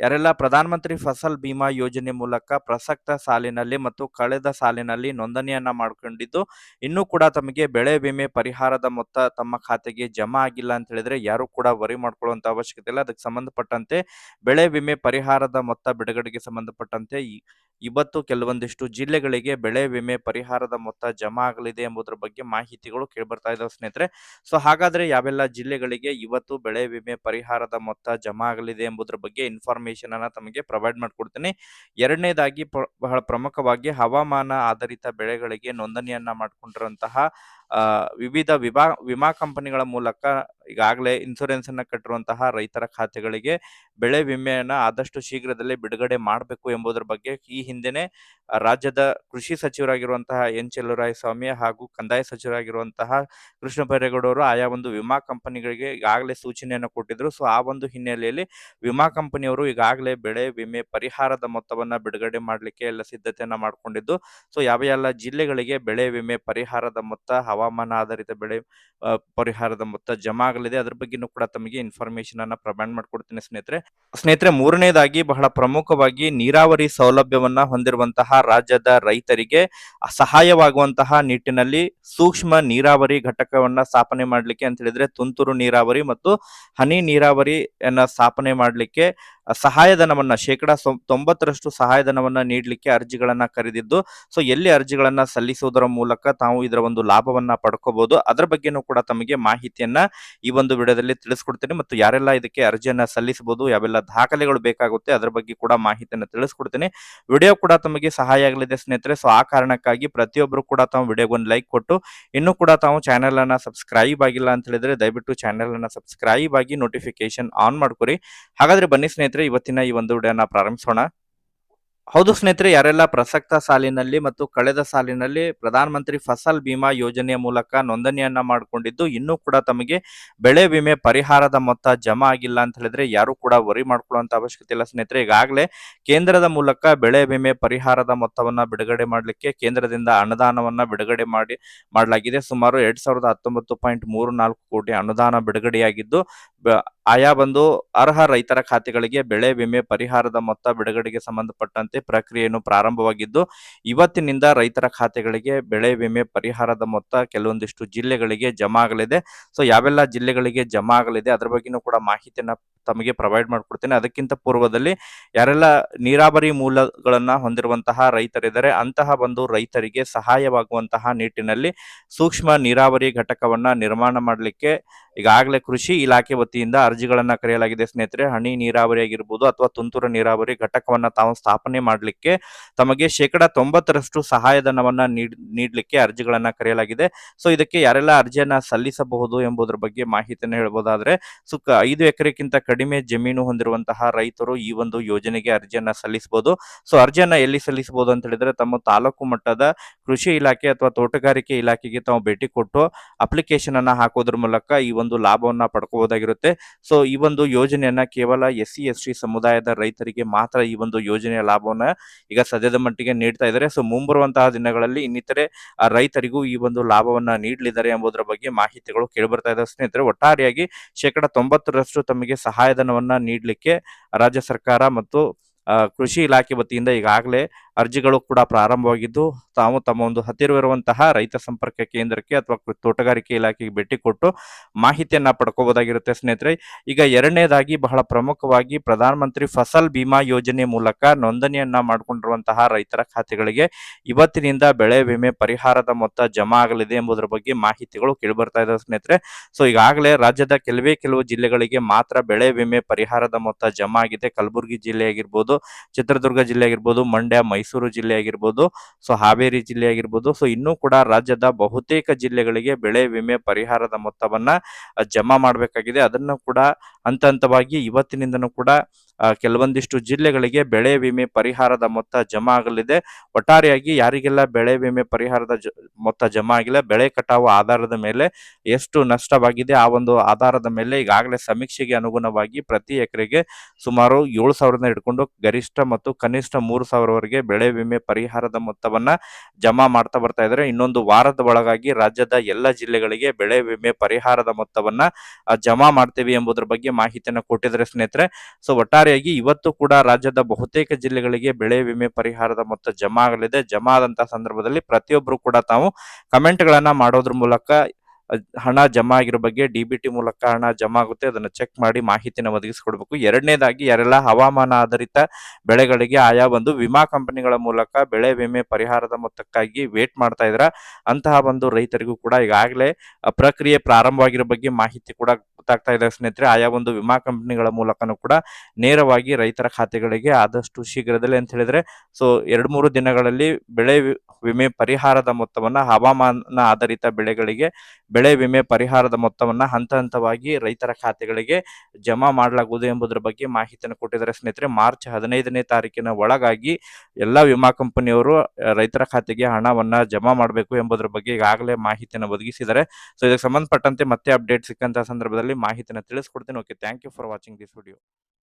ಯಾರೆಲ್ಲ ಪ್ರಧಾನಮಂತ್ರಿ ಫಸಲ್ ಬಿಮಾ ಯೋಜನೆ ಮೂಲಕ ಪ್ರಸಕ್ತ ಸಾಲಿನಲ್ಲಿ ಮತ್ತು ಕಳೆದ ಸಾಲಿನಲ್ಲಿ ನೋಂದಣಿಯನ್ನ ಮಾಡ್ಕೊಂಡಿದ್ದು, ಇನ್ನೂ ಕೂಡ ತಮಗೆ ಬೆಳೆ ವಿಮೆ ಪರಿಹಾರದ ಮೊತ್ತ ತಮ್ಮ ಖಾತೆಗೆ ಜಮಾ ಆಗಿಲ್ಲ ಅಂತ ಹೇಳಿದ್ರೆ ಯಾರು ಕೂಡ ವರಿ ಮಾಡ್ಕೊಳ್ಳುವಂತ ಅವಶ್ಯಕತೆ ಇಲ್ಲ. ಅದಕ್ಕೆ ಸಂಬಂಧಪಟ್ಟಂತೆ ಬೆಳೆ ವಿಮೆ ಪರಿಹಾರದ ಮೊತ್ತ ಬಿಡುಗಡೆಗೆ ಸಂಬಂಧಪಟ್ಟಂತೆ ಇವತ್ತು ಕೆಲವೊಂದಿಷ್ಟು ಜಿಲ್ಲೆಗಳಿಗೆ ಬೆಳೆ ವಿಮೆ ಪರಿಹಾರದ ಮೊತ್ತ ಜಮಾ ಆಗಲಿದೆ ಎಂಬುದರ ಬಗ್ಗೆ ಮಾಹಿತಿಗಳು ಕೇಳ್ಬರ್ತಾ ಇದಾವೆ ಸ್ನೇಹಿತರೆ. ಸೊ, ಹಾಗಾದ್ರೆ ಯಾವೆಲ್ಲ ಜಿಲ್ಲೆಗಳಿಗೆ ಇವತ್ತು ಬೆಳೆ ವಿಮೆ ಪರಿಹಾರದ ಮೊತ್ತ ಜಮಾ ಆಗಲಿದೆ ಎಂಬುದರ ಬಗ್ಗೆ ಇನ್ಫಾರ್ಮೇಶನ್ ಅನ್ನ ತಮಗೆ ಪ್ರೊವೈಡ್ ಮಾಡ್ಕೊಡ್ತೇನೆ. ಎರಡನೇದಾಗಿ ಬಹಳ ಪ್ರಮುಖವಾಗಿ ಹವಾಮಾನ ಆಧಾರಿತ ಬೆಳೆಗಳಿಗೆ ನೋಂದಣಿಯನ್ನ ಮಾಡ್ಕೊಂಡಿರುವಂತಹ ವಿವಿಧ ವಿಮಾ ವಿಮಾ ಕಂಪನಿಗಳ ಮೂಲಕ ಈಗಾಗಲೇ ಇನ್ಸೂರೆನ್ಸ್ ಅನ್ನ ಕಟ್ಟಿರುವಂತಹ ರೈತರ ಖಾತೆಗಳಿಗೆ ಬೆಳೆ ವಿಮೆಯನ್ನ ಆದಷ್ಟು ಶೀಘ್ರದಲ್ಲೇ ಬಿಡುಗಡೆ ಮಾಡಬೇಕು ಎಂಬುದರ ಬಗ್ಗೆ ಈ ಹಿಂದೆನೆ ರಾಜ್ಯದ ಕೃಷಿ ಸಚಿವರಾಗಿರುವಂತಹ ಎನ್ ಸ್ವಾಮಿ ಹಾಗೂ ಕಂದಾಯ ಸಚಿವರಾಗಿರುವಂತಹ ಕೃಷ್ಣ ಬೈರೇಗೌಡರು ಆಯಾ ಒಂದು ವಿಮಾ ಕಂಪನಿಗಳಿಗೆ ಈಗಾಗಲೇ ಸೂಚನೆಯನ್ನು ಕೊಟ್ಟಿದ್ರು. ಸೊ, ಆ ಒಂದು ಹಿನ್ನೆಲೆಯಲ್ಲಿ ವಿಮಾ ಕಂಪನಿಯವರು ಈಗಾಗಲೇ ಬೆಳೆ ವಿಮೆ ಪರಿಹಾರದ ಮೊತ್ತವನ್ನ ಬಿಡುಗಡೆ ಮಾಡಲಿಕ್ಕೆ ಎಲ್ಲ ಸಿದ್ಧತೆಯನ್ನ ಮಾಡ್ಕೊಂಡಿದ್ದು. ಸೊ, ಯಾವ ಎಲ್ಲ ಜಿಲ್ಲೆಗಳಿಗೆ ಬೆಳೆ ವಿಮೆ ಪರಿಹಾರದ ಮೊತ್ತ ಹವಾಮಾನ ಆಧಾರಿತ ಬೆಳೆ ಪರಿಹಾರದ ಮೊತ್ತ ಜಮಾ ಆಗಲಿದೆ. ಅದ್ರ ಬಗ್ಗೆನೂ ಕೂಡ ತಮಗೆ ಇನ್ಫಾರ್ಮೇಶನ್ ಅನ್ನ ಪ್ರೊವೈಡ್ ಮಾಡಿಕೊಡ್ತೀನಿ ಸ್ನೇಹಿತರೆ. ಸ್ನೇಹಿತರೆ, ಮೂರನೇದಾಗಿ ಬಹಳ ಪ್ರಮುಖವಾಗಿ ನೀರಾವರಿ ಸೌಲಭ್ಯವನ್ನ ಹೊಂದಿರುವಂತಹ ರಾಜ್ಯದ ರೈತರಿಗೆ ಸಹಾಯವಾಗುವಂತಹ ನಿಟ್ಟಿನಲ್ಲಿ ಸೂಕ್ಷ್ಮ ನೀರಾವರಿ ಘಟಕವನ್ನ ಸ್ಥಾಪನೆ ಮಾಡಲಿಕ್ಕೆ ಅಂತ ಹೇಳಿದ್ರೆ ತುಂತುರು ನೀರಾವರಿ ಮತ್ತು ಹನಿ ನೀರಾವರಿಯನ್ನ ಸ್ಥಾಪನೆ ಮಾಡಲಿಕ್ಕೆ ಸಹಾಯಧನವನ್ನ, ಶೇಕಡಾ ತೊಂಬತ್ತರಷ್ಟು ಸಹಾಯಧನವನ್ನ ನೀಡಲಿಕ್ಕೆ ಅರ್ಜಿಗಳನ್ನ ಕರೆದಿದ್ದು, ಸೊ ಎಲ್ಲಿ ಅರ್ಜಿಗಳನ್ನ ಸಲ್ಲಿಸುವುದರ ಮೂಲಕ ತಾವು ಇದರ ಒಂದು ಲಾಭವನ್ನ ಪಡ್ಕೋಬಹುದು ಅದರ ಬಗ್ಗೆನೂ ಕೂಡ ತಮಗೆ ಮಾಹಿತಿಯನ್ನ ಈ ಒಂದು ವಿಡಿಯೋದಲ್ಲಿ ತಿಳಿಸ್ಕೊಡ್ತೇನೆ. ಮತ್ತು ಯಾರೆಲ್ಲ ಇದಕ್ಕೆ ಅರ್ಜಿಯನ್ನ ಸಲ್ಲಿಸಬಹುದು, ಯಾವೆಲ್ಲ ದಾಖಲೆಗಳು ಬೇಕಾಗುತ್ತೆ, ಅದರ ಬಗ್ಗೆ ಕೂಡ ಮಾಹಿತಿಯನ್ನ ತಿಳಿಸ್ಕೊಡ್ತೀನಿ. ವಿಡಿಯೋ ಕೂಡ ತಮಗೆ ಸಹಾಯ ಆಗಲಿದೆ ಸ್ನೇಹಿತರೆ, ಸೊ ಆ ಕಾರಣಕ್ಕಾಗಿ ಪ್ರತಿಯೊಬ್ಬರು ಕೂಡ ತಾವು ವಿಡಿಯೋಗೆ ಒಂದು ಲೈಕ್ ಕೊಟ್ಟು, ಇನ್ನೂ ಕೂಡ ತಾವು ಚಾನೆಲ್ ಅನ್ನ ಸಬ್ಸ್ಕ್ರೈಬ್ ಆಗಿಲ್ಲ ಅಂತ ಹೇಳಿದ್ರೆ ದಯವಿಟ್ಟು ಚಾನೆಲ್ ಅನ್ನ ಸಬ್ಸ್ಕ್ರೈಬ್ ಆಗಿ ನೋಟಿಫಿಕೇಶನ್ ಆನ್ ಮಾಡ್ಕೊರಿ. ಹಾಗಾದ್ರೆ ಬನ್ನಿ ಸ್ನೇಹಿತರೆ ಇವತ್ತಿನ ಈ ಒಂದು ವಿಡಿಯೋನ ಪ್ರಾರಂಭಿಸೋಣ. ಹೌದು ಸ್ನೇಹಿತರೆ, ಯಾರೆಲ್ಲ ಪ್ರಸಕ್ತ ಸಾಲಿನಲ್ಲಿ ಮತ್ತು ಕಳೆದ ಸಾಲಿನಲ್ಲಿ ಪ್ರಧಾನ ಮಂತ್ರಿ ಫಸಲ್ ಬಿಮಾ ಯೋಜನೆಯ ಮೂಲಕ ನೋಂದಣಿಯನ್ನ ಮಾಡಿಕೊಂಡಿದ್ದು, ಇನ್ನೂ ಕೂಡ ತಮಗೆ ಬೆಳೆ ವಿಮೆ ಪರಿಹಾರದ ಮೊತ್ತ ಜಮಾ ಆಗಿಲ್ಲ ಅಂತ ಹೇಳಿದ್ರೆ ಯಾರು ಕೂಡ ವರಿ ಮಾಡ್ಕೊಳ್ಳುವಂತ ಅವಶ್ಯಕತೆ ಇಲ್ಲ ಸ್ನೇಹಿತರೆ. ಈಗಾಗಲೇ ಕೇಂದ್ರದ ಮೂಲಕ ಬೆಳೆ ವಿಮೆ ಪರಿಹಾರದ ಮೊತ್ತವನ್ನ ಬಿಡುಗಡೆ ಮಾಡಲಿಕ್ಕೆ ಕೇಂದ್ರದಿಂದ ಅನುದಾನವನ್ನ ಬಿಡುಗಡೆ ಮಾಡಿ, ಮಾಡಲಾಗಿದೆ. ಸುಮಾರು ಎರಡ್ ಸಾವಿರದ ಹತ್ತೊಂಬತ್ತು ಪಾಯಿಂಟ್ ಮೂರು ನಾಲ್ಕು ಕೋಟಿ ಅನುದಾನ ಬಿಡುಗಡೆಯಾಗಿದ್ದು ಆಯಾ ಬಂದು ಅರ್ಹ ರೈತರ ಖಾತೆಗಳಿಗೆ ಬೆಳೆ ವಿಮೆ ಪರಿಹಾರದ ಮೊತ್ತ ಬಿಡುಗಡೆಗೆ ಸಂಬಂಧಪಟ್ಟಂತೆ ಪ್ರಕ್ರಿಯೆಯನ್ನು ಪ್ರಾರಂಭವಾಗಿದ್ದು, ಇವತ್ತಿನಿಂದ ರೈತರ ಖಾತೆಗಳಿಗೆ ಬೆಳೆ ವಿಮೆ ಪರಿಹಾರದ ಮೊತ್ತ ಕೆಲವೊಂದಿಷ್ಟು ಜಿಲ್ಲೆಗಳಿಗೆ ಜಮಾ ಆಗಲಿದೆ. ಸೊ, ಯಾವೆಲ್ಲ ಜಿಲ್ಲೆಗಳಿಗೆ ಜಮಾ ಆಗಲಿದೆ ಅದರ ಬಗ್ಗೆನೂ ಕೂಡ ಮಾಹಿತಿಯನ್ನ ತಮಗೆ ಪ್ರೊವೈಡ್ ಮಾಡಿಕೊಡ್ತೇನೆ. ಅದಕ್ಕಿಂತ ಪೂರ್ವದಲ್ಲಿ ಯಾರೆಲ್ಲ ನೀರಾವರಿ ಮೂಲಗಳನ್ನ ಹೊಂದಿರುವಂತಹ ರೈತರಿದ್ದಾರೆ, ಅಂತಹ ಬಂದು ರೈತರಿಗೆ ಸಹಾಯವಾಗುವಂತಹ ನಿಟ್ಟಿನಲ್ಲಿ ಸೂಕ್ಷ್ಮ ನೀರಾವರಿ ಘಟಕವನ್ನ ನಿರ್ಮಾಣ ಮಾಡಲಿಕ್ಕೆ ಈಗಾಗಲೇ ಕೃಷಿ ಇಲಾಖೆ ವತಿಯಿಂದ ಅರ್ಜಿಗಳನ್ನ ಕರೆಯಲಾಗಿದೆ. ಸ್ನೇಹಿತರೆ, ಹನಿ ನೀರಾವರಿ ಆಗಿರ್ಬೋದು ಅಥವಾ ತುಂತುರು ನೀರಾವರಿ ಘಟಕವನ್ನ ತಾವು ಸ್ಥಾಪನೆ ಮಾಡಲಿಕ್ಕೆ ತಮಗೆ ಶೇಕಡಾ ತೊಂಬತ್ತರಷ್ಟು ಸಹಾಯಧನವನ್ನ ನೀಡ್, ನೀಡಲಿಕ್ಕೆ ಅರ್ಜಿಗಳನ್ನ ಕರೆಯಲಾಗಿದೆ. ಸೊ, ಇದಕ್ಕೆ ಯಾರೆಲ್ಲ ಅರ್ಜಿಯನ್ನ ಸಲ್ಲಿಸಬಹುದು ಎಂಬುದರ ಬಗ್ಗೆ ಮಾಹಿತಿಯನ್ನು ಹೇಳ್ಬೋದಾದ್ರೆ ಸೊ ಕ- ಐದು ಎಕರೆಗಿಂತ ಕಡಿಮೆ ಜಮೀನು ಹೊಂದಿರುವಂತಹ ರೈತರು ಈ ಒಂದು ಯೋಜನೆಗೆ ಅರ್ಜಿಯನ್ನ ಸಲ್ಲಿಸಬಹುದು. ಸೊ, ಅರ್ಜಿಯನ್ನ ಎಲ್ಲಿ ಸಲ್ಲಿಸಬಹುದು ಅಂತ ಹೇಳಿದ್ರೆ, ತಮ್ಮ ತಾಲೂಕು ಮಟ್ಟದ ಕೃಷಿ ಇಲಾಖೆ ಅಥವಾ ತೋಟಗಾರಿಕೆ ಇಲಾಖೆಗೆ ತಾವು ಭೇಟಿ ಕೊಟ್ಟು ಅಪ್ಲಿಕೇಶನ್ ಅನ್ನ ಹಾಕೋದ್ರ ಮೂಲಕ ಈ ಲಾಭವನ್ನ ಪಡ್ಕೋಬಹುದಾಗಿರುತ್ತೆ. ಸೊ ಈ ಒಂದು ಯೋಜನೆಯನ್ನ ಕೇವಲ ಎಸ್ ಸಿ ಎಸ್ ಟಿ ಸಮುದಾಯದ ರೈತರಿಗೆ ಮಾತ್ರ ಈ ಒಂದು ಯೋಜನೆಯ ಲಾಭವನ್ನ ಈಗ ಸದ್ಯದ ಮಟ್ಟಿಗೆ ನೀಡ್ತಾ ಇದ್ದಾರೆ. ಸೊ ಮುಂಬರುವಂತಹ ದಿನಗಳಲ್ಲಿ ಇನ್ನಿತರೆ ರೈತರಿಗೂ ಈ ಒಂದು ಲಾಭವನ್ನ ನೀಡಲಿದ್ದಾರೆ ಎಂಬುದರ ಬಗ್ಗೆ ಮಾಹಿತಿಗಳು ಕೇಳಿಬರ್ತಾ ಇದ್ದಾರೆ ಸ್ನೇಹಿತರೆ, ಒಟ್ಟಾರೆಯಾಗಿ ಶೇಕಡ ತೊಂಬತ್ತರಷ್ಟು ತಮಗೆ ಸಹಾಯಧನವನ್ನ ನೀಡಲಿಕ್ಕೆ ರಾಜ್ಯ ಸರ್ಕಾರ ಮತ್ತು ಕೃಷಿ ಇಲಾಖೆ ವತಿಯಿಂದ ಈಗಾಗಲೇ ಅರ್ಜಿಗಳು ಕೂಡ ಪ್ರಾರಂಭವಾಗಿದ್ದು, ತಾವು ತಮ್ಮ ಒಂದು ಹತ್ತಿರವಿರುವಂತಹ ರೈತ ಸಂಪರ್ಕ ಕೇಂದ್ರಕ್ಕೆ ಅಥವಾ ತೋಟಗಾರಿಕೆ ಇಲಾಖೆಗೆ ಭೇಟಿ ಕೊಟ್ಟು ಮಾಹಿತಿಯನ್ನ ಪಡ್ಕೋಬಹುದಾಗಿರುತ್ತೆ ಸ್ನೇಹಿತರೆ. ಈಗ ಎರಡನೇದಾಗಿ ಬಹಳ ಪ್ರಮುಖವಾಗಿ ಪ್ರಧಾನ ಮಂತ್ರಿ ಫಸಲ್ ಬಿಮಾ ಯೋಜನೆ ಮೂಲಕ ನೋಂದಣಿಯನ್ನ ಮಾಡಿಕೊಂಡಿರುವಂತಹ ರೈತರ ಖಾತೆಗಳಿಗೆ ಇವತ್ತಿನಿಂದ ಬೆಳೆ ವಿಮೆ ಪರಿಹಾರದ ಮೊತ್ತ ಜಮಾ ಆಗಲಿದೆ ಎಂಬುದರ ಬಗ್ಗೆ ಮಾಹಿತಿಗಳು ಕೇಳಿಬರ್ತಾ ಇದಾವೆ ಸ್ನೇಹಿತರೆ. ಸೊ, ಈಗಾಗಲೇ ರಾಜ್ಯದ ಕೆಲವೇ ಕೆಲವು ಜಿಲ್ಲೆಗಳಿಗೆ ಮಾತ್ರ ಬೆಳೆ ವಿಮೆ ಪರಿಹಾರದ ಮೊತ್ತ ಜಮಾ ಆಗಿದೆ. ಕಲಬುರಗಿ ಜಿಲ್ಲೆ ಆಗಿರ್ಬೋದು, ಚಿತ್ರದುರ್ಗ ಜಿಲ್ಲೆ ಆಗಿರ್ಬೋದು, ಮಂಡ್ಯ, ಮೈಸೂರು ಜಿಲ್ಲೆ ಆಗಿರ್ಬೋದು, ಸೊ ಹಾವೇರಿ ಜಿಲ್ಲೆ ಆಗಿರ್ಬೋದು, ಸೊ ಇನ್ನೂ ಕೂಡ ರಾಜ್ಯದ ಬಹುತೇಕ ಜಿಲ್ಲೆಗಳಿಗೆ ಬೆಳೆ ವಿಮೆ ಪರಿಹಾರದ ಮೊತ್ತವನ್ನ ಜಮಾ ಮಾಡಬೇಕಾಗಿದೆ. ಅದನ್ನು ಕೂಡ ಹಂತ ಹಂತವಾಗಿ ಇವತ್ತಿನಿಂದನೂ ಕೂಡ ಕೆಲವೊಂದಿಷ್ಟು ಜಿಲ್ಲೆಗಳಿಗೆ ಬೆಳೆ ವಿಮೆ ಪರಿಹಾರದ ಮೊತ್ತ ಜಮಾ ಆಗಲಿದೆ. ಒಟ್ಟಾರೆಯಾಗಿ ಯಾರಿಗೆಲ್ಲ ಬೆಳೆ ವಿಮೆ ಪರಿಹಾರದ ಮೊತ್ತ ಜಮಾ ಆಗಿಲ್ಲ, ಬೆಳೆ ಕಟಾವು ಆಧಾರದ ಮೇಲೆ ಎಷ್ಟು ನಷ್ಟವಾಗಿದೆ, ಆ ಒಂದು ಆಧಾರದ ಮೇಲೆ ಈಗಾಗಲೇ ಸಮೀಕ್ಷೆಗೆ ಅನುಗುಣವಾಗಿ ಪ್ರತಿ ಎಕರೆಗೆ ಸುಮಾರು ಏಳು ಸಾವಿರದ ಹಿಡ್ಕೊಂಡು ಗರಿಷ್ಠ ಮತ್ತು ಕನಿಷ್ಠ ಮೂರು ಸಾವಿರವರೆಗೆ ಬೆಳೆ ವಿಮೆ ಪರಿಹಾರದ ಮೊತ್ತವನ್ನ ಜಮಾ ಮಾಡ್ತಾ ಬರ್ತಾ ಇದ್ದಾರೆ. ಇನ್ನೊಂದು ವಾರದ ಒಳಗಾಗಿ ರಾಜ್ಯದ ಎಲ್ಲ ಜಿಲ್ಲೆಗಳಿಗೆ ಬೆಳೆ ವಿಮೆ ಪರಿಹಾರದ ಮೊತ್ತವನ್ನ ಜಮಾ ಮಾಡ್ತೀವಿ ಎಂಬುದರ ಬಗ್ಗೆ ಮಾಹಿತಿಯನ್ನು ಕೊಟ್ಟಿದ್ದಾರೆ ಸ್ನೇಹಿತರೆ. ಸೊ ಒಟ್ಟಾರೆಯಾಗಿ ಇವತ್ತು ಕೂಡ ರಾಜ್ಯದ ಬಹುತೇಕ ಜಿಲ್ಲೆಗಳಿಗೆ ಬೆಳೆ ವಿಮೆ ಪರಿಹಾರದ ಮೊತ್ತ ಜಮಾ ಆಗಲಿದೆ. ಜಮಾ ಆದಂತಹ ಸಂದರ್ಭದಲ್ಲಿ ಪ್ರತಿಯೊಬ್ಬರು ಕೂಡ ತಾವು ಕಮೆಂಟ್ ಗಳನ್ನ ಮಾಡೋದ್ರ ಮೂಲಕ ಹಣ ಜಮಾ ಆಗಿರೋ ಬಗ್ಗೆ ಡಿ ಬಿ ಟಿ ಮೂಲಕ ಹಣ ಜಮಾ ಆಗುತ್ತೆ. ಅದನ್ನ ಚೆಕ್ ಮಾಡಿ ಮಾಹಿತಿನ ಒದಗಿಸಿಕೊಡ್ಬೇಕು. ಎರಡನೇದಾಗಿ, ಯಾರೆಲ್ಲ ಹವಾಮಾನ ಆಧಾರಿತ ಬೆಳೆಗಳಿಗೆ ಆಯಾ ಒಂದು ವಿಮಾ ಕಂಪನಿಗಳ ಮೂಲಕ ಬೆಳೆ ವಿಮೆ ಪರಿಹಾರದ ಮೊತ್ತಕ್ಕಾಗಿ ವೇಟ್ ಮಾಡ್ತಾ ಇದ್ರ, ಅಂತಹ ಒಂದು ರೈತರಿಗೂ ಕೂಡ ಈಗಾಗಲೇ ಪ್ರಕ್ರಿಯೆ ಪ್ರಾರಂಭವಾಗಿರೋ ಬಗ್ಗೆ ಮಾಹಿತಿ ಕೂಡ ಗೊತ್ತಾಗ್ತಾ ಇದೆ ಸ್ನೇಹಿತರೆ, ಆಯಾ ಒಂದು ವಿಮಾ ಕಂಪನಿಗಳ ಮೂಲಕನೂ ಕೂಡ ನೇರವಾಗಿ ರೈತರ ಖಾತೆಗಳಿಗೆ ಆದಷ್ಟು ಶೀಘ್ರದಲ್ಲೇ ಅಂತ ಹೇಳಿದ್ರೆ, ಸೊ ಎರಡು ಮೂರು ದಿನಗಳಲ್ಲಿ ಬೆಳೆ ವಿಮೆ ಪರಿಹಾರದ ಮೊತ್ತವನ್ನ, ಹವಾಮಾನ ಆಧಾರಿತ ಬೆಳೆಗಳಿಗೆ ಬೆಳೆ ವಿಮೆ ಪರಿಹಾರದ ಮೊತ್ತವನ್ನ ಹಂತ ಹಂತವಾಗಿ ರೈತರ ಖಾತೆಗಳಿಗೆ ಜಮಾ ಮಾಡಲಾಗುವುದು ಎಂಬುದರ ಬಗ್ಗೆ ಮಾಹಿತಿಯನ್ನು ಕೊಟ್ಟಿದ್ದಾರೆ ಸ್ನೇಹಿತರೆ. ಮಾರ್ಚ್ ಹದಿನೈದನೇ ತಾರೀಕಿನ ಒಳಗಾಗಿ ಎಲ್ಲ ವಿಮಾ ಕಂಪನಿಯವರು ರೈತರ ಖಾತೆಗೆ ಹಣವನ್ನ ಜಮಾ ಮಾಡಬೇಕು ಎಂಬುದರ ಬಗ್ಗೆ ಈಗಾಗಲೇ ಮಾಹಿತಿಯನ್ನು ಒದಗಿಸಿದ್ದಾರೆ. ಸೊ ಇದಕ್ಕೆ ಸಂಬಂಧಪಟ್ಟಂತೆ ಮತ್ತೆ ಅಪ್ಡೇಟ್ ಸಿಕ್ಕಂತಹ ಸಂದರ್ಭದಲ್ಲಿ ಮಾಹಿತಿಯನ್ನು ತಿಳಿಸ್ಕೊಡ್ತೀನಿ. Okay thank you for watching this video